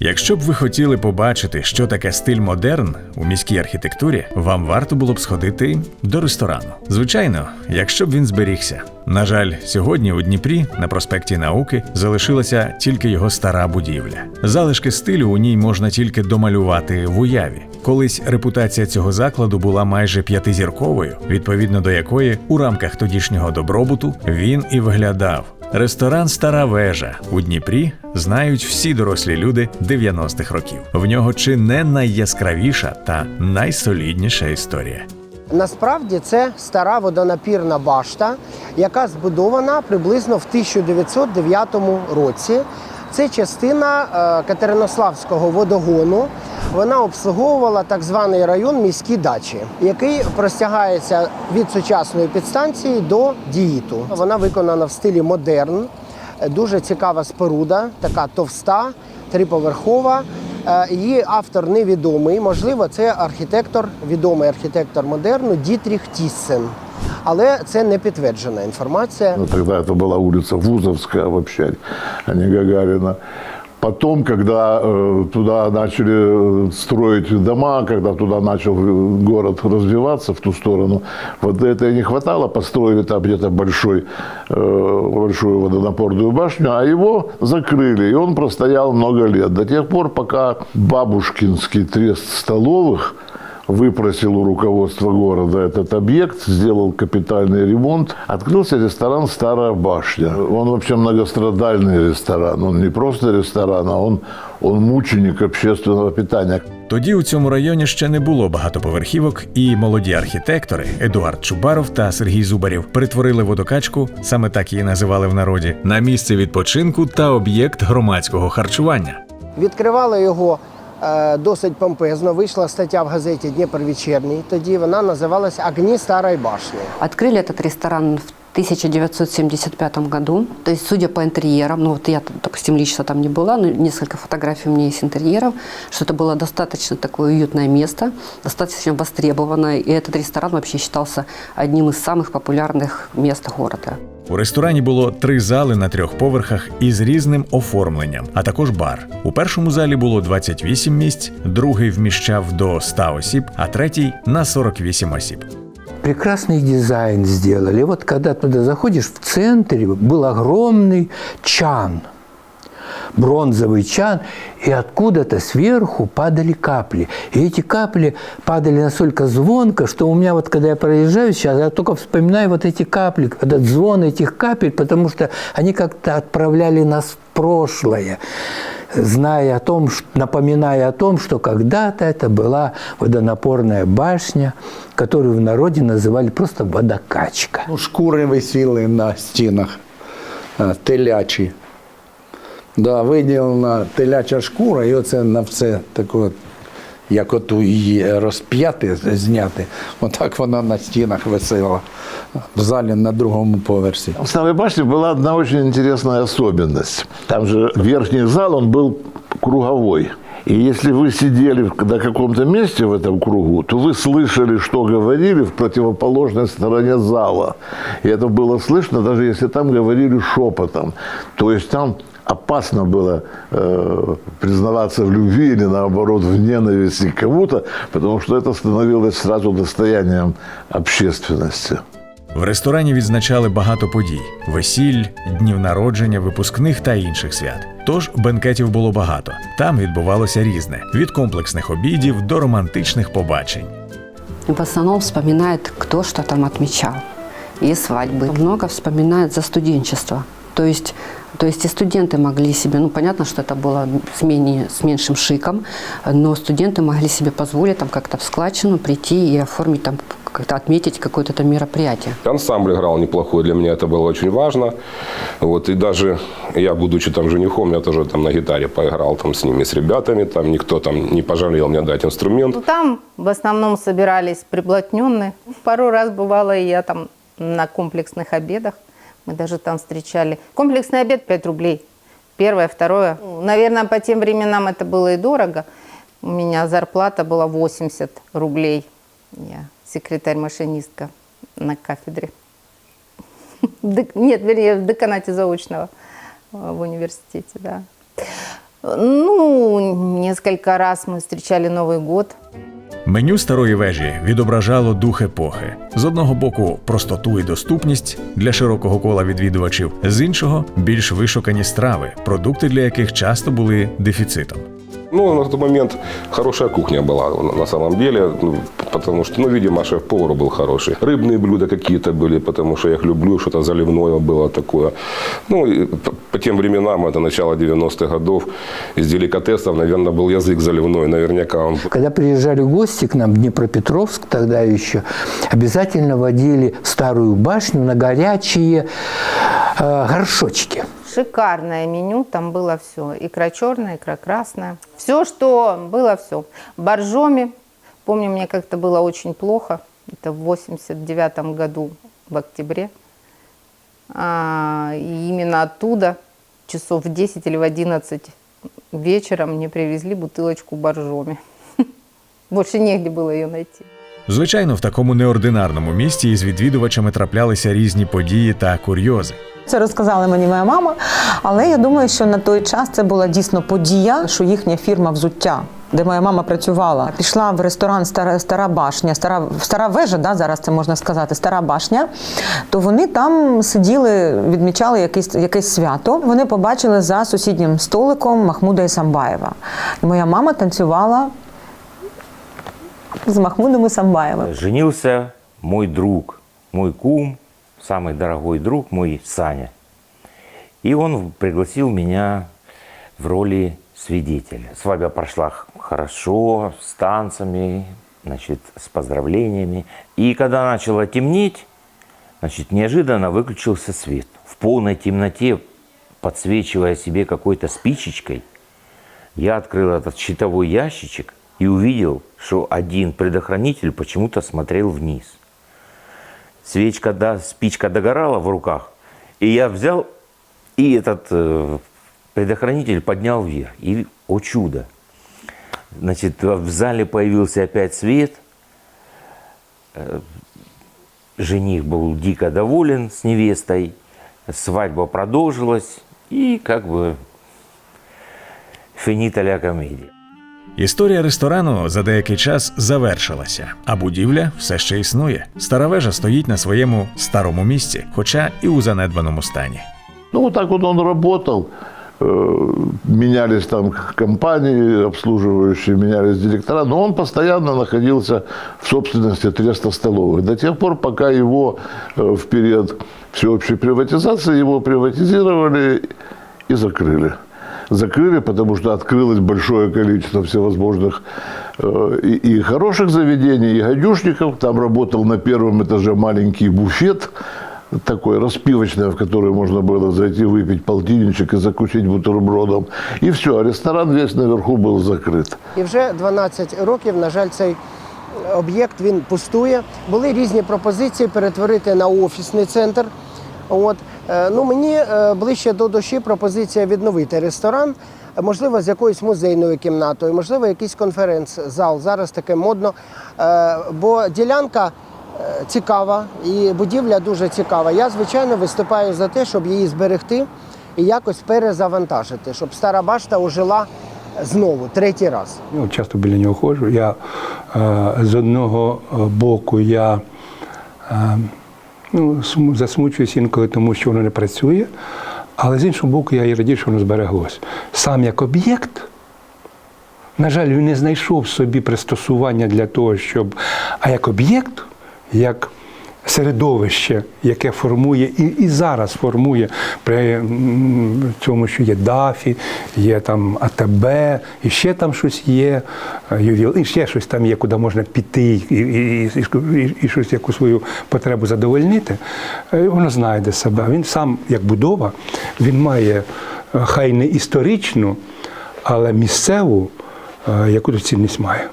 Якщо б ви хотіли побачити, що таке стиль модерн у міській архітектурі, вам варто було б сходити до ресторану. Звичайно, якщо б він зберігся. На жаль, сьогодні у Дніпрі на проспекті науки залишилася тільки його стара будівля. Залишки стилю у ній можна тільки домалювати в уяві. Колись репутація цього закладу була майже п'ятизірковою, відповідно до якої у рамках тодішнього добробуту він і виглядав. Ресторан Стара вежа у Дніпрі знають всі дорослі люди 90-х років. В нього чи не найяскравіша та найсолідніша історія. Насправді це стара водонапірна башта, яка збудована приблизно в 1909 році. Це частина е, Катеринославського водогону. Вона обслуговувала так званий район міські дачі, який простягається від сучасної підстанції до діїту. Вона виконана в стилі модерн. Дуже цікава споруда, така товста, триповерхова. Е, Її автор невідомий. Можливо, це архітектор, відомий архітектор модерну Дітріх Тіссен. Але це не підтверджена інформація. Ну, Тогда это была улица Вузовская вообще, а не Гагарина. Потом, когда э, туда начали э, строить дома, когда туда начал э, город развиваться в ту сторону, вот это и не хватало, построили там где-то большой, э, большую водонапорную башню, а его закрыли, и он простоял много лет, до тех пор, пока Бабушкинский трест столовых выпросил у руководства города этот объект, сделал капитальный ремонт. Открылся ресторан «Старая башня». Он вообще многострадальный ресторан. Он не просто ресторан, а он, он мученик общественного питания. Тоді у цьому районі ще не було багатоповерхівок, і молоді архітектори Едуард Чубаров та Сергій Зубарів перетворили водокачку, саме так її називали в народі, на місце відпочинку та об'єкт громадського харчування. Відкривали його е, досить помпезно. Вийшла стаття в газеті Дніпр. Тоді вона називалася Огні старої башні. Открыли этот ресторан в 1975 году. То есть, судя по интерьерам, ну вот я, допустим, лично там не была, но несколько фотографий у меня есть интерьеров, что это было достаточно такое уютное место, достаточно востребованное, и этот ресторан вообще считался одним из самых популярных мест города. У ресторані було три зали на трьох поверхах із різним оформленням, а також бар. У першому залі було 28 місць, другий вміщав до 100 осіб, а третій на 48 осіб. прекрасный дизайн сделали. Вот когда туда заходишь, в центре был огромный чан, бронзовый чан, и откуда-то сверху падали капли. И эти капли падали настолько звонко, что у меня вот, когда я проезжаю сейчас, я только вспоминаю вот эти капли, этот звон этих капель, потому что они как-то отправляли нас в прошлое зная о том, ш- напоминая о том, что когда-то это была водонапорная башня, которую в народе называли просто водокачка. Ну, шкури висіли на стінах е, телячі. Да, виділена теляча шкура, і оце на все таке, от, як оту її розп'яти, зняти, отак вона на стінах висила в залі на другому поверсі. В Старой башне была одна очень интересная особенность. Там же верхний зал, он был круговой. И если вы сидели в- на каком-то месте в этом кругу, то вы слышали, что говорили в противоположной стороне зала. И это было слышно, даже если там говорили шепотом. То есть там опасно было э, признаваться в любви или наоборот в ненависти к кому-то, потому что это становилось сразу достоянием общественности. В ресторані відзначали багато подій: весіль, днів народження, випускних та інших свят. Тож бенкетів було багато. Там відбувалося різне: від комплексних обідів до романтичних побачень. И в основном вспоминает, кто что там отмечал. И свадьбы. Много вспоминает за студенчество. То есть, то есть и студенты могли себе, ну понятно, что это было с, менее, с меньшим шиком, но студенты могли себе позволить там как-то в складчину прийти и оформить там, как-то отметить какое-то там мероприятие. Ансамбль играл неплохой, для меня это было очень важно. Вот, и даже я, будучи там женихом, я тоже там на гитаре поиграл там с ними, с ребятами, там никто там не пожалел мне дать инструмент. Ну, Там в основном собирались приблотненные. Пару раз бывало и я там на комплексных обедах. Мы даже там встречали. Комплексный обед 5 рублей. Первое, второе. Ну, Наверное, по тем временам это было и дорого. У меня зарплата была 80 рублей. Я секретарь-машинистка на кафедре. Дек- Нет, вернее, в деканате заочного э, в университете, да. Ну, несколько раз мы встречали Новый год. Меню старої вежі відображало дух епохи: з одного боку, простоту і доступність для широкого кола відвідувачів, з іншого більш вишукані страви, продукти для яких часто були дефіцитом. Ну, на тот момент хорошая кухня была на- самом деле, ну, потому что, ну, видимо, шеф-повар был хороший. Рыбные блюда какие-то были, потому что я их люблю, что-то заливное было такое. Ну, и по тем временам, это начало 90-х годов, из деликатесов, наверное, был язык заливной, наверняка он Когда приезжали гости к нам Днепропетровск, тогда еще обязательно водили старую башню на горячие э, горшочки. Шикарное меню, там было все. Икра черная, икра красная. Все, что было, все. Боржоми. Помню, мне как-то было очень плохо. Это в 89 году, в октябре. А, и именно оттуда, часов в 10 или в 11 вечера, мне привезли бутылочку боржоми. Больше негде было ее найти. Звичайно, в такому неординарному місті із відвідувачами траплялися різні події та курйози. Це розказала мені моя мама, але я думаю, що на той час це була дійсно подія, що їхня фірма взуття. Де моя мама працювала, пішла в ресторан Стара, Стара Башня, Стара, Стара вежа, да, зараз це можна сказати, Стара Башня. То вони там сиділи, відмічали якесь, якесь свято. Вони побачили за сусіднім столиком Махмуда Ісамбаєва. І моя мама танцювала з Махмудом Ісамбаєвим. Женился мой друг, мой кум, самый дорогой друг мой Саня. И он пригласил меня в роли свидетеля. Свадьба прошла хорошо, с танцами, значит, с поздравлениями. И когда начало темнеть, значит, неожиданно выключился свет. В полной темноте, подсвечивая себе какой-то спичечкой, я открыл этот щитовой ящичек и увидел, что один предохранитель почему-то смотрел вниз. Свечка, да, спичка догорала в руках, и я взял и этот э, предохранитель поднял вверх. И, о чудо, значит, в зале появился опять свет. Э, Жених был дико доволен с невестой. Свадьба продолжилась. И как бы финита ля комедия. Історія ресторану за деякий час завершилася, а будівля все ще існує. Стара вежа стоїть на своєму старому місці, хоча і у занедбаному стані. Ну, вот так вот он работал. Э, Менялись там компании обслуживающие, менялись директора, но он постоянно находился в собственности треста столовых. До тех пор, пока его э, в период всеобщей приватизации его приватизировали и закрыли. Закрыли, потому что открылось большое количество всевозможных э, и, и хороших заведений, и гадюшников. Там работал на первом этаже маленький буфет, такой распивочный, в который можно было зайти выпить полтинничек и закусить бутербродом. И все, а ресторан весь наверху был закрыт. І вже 12 років, на жаль, цей об'єкт він пустує. Були різні пропозиції перетворити на офісний центр. От. Е, Ну, мені е, ближче до душі пропозиція відновити ресторан, можливо, з якоюсь музейною кімнатою, можливо, якийсь конференц-зал. Зараз таке модно. Е, Бо ділянка цікава і будівля дуже цікава. Я, звичайно, виступаю за те, щоб її зберегти і якось перезавантажити, щоб стара башта ожила знову, третій раз. Ну, часто біля нього ходжу. Я з одного боку я ну, засмучуюсь інколи, тому що воно не працює, але з іншого боку, я і радію, що воно збереглось. Сам як об'єкт, на жаль, він не знайшов собі пристосування для того, щоб. А як об'єкт, як середовище, яке формує і, і зараз формує при цьому, що є ДАФі, є там АТБ, і ще там щось є, е, ювіл, і ще щось там є, куди можна піти і, і, і, і, щось яку свою потребу задовольнити, е, воно знайде себе. Він сам, як будова, він має е, хай не історичну, але місцеву, яку цінність має.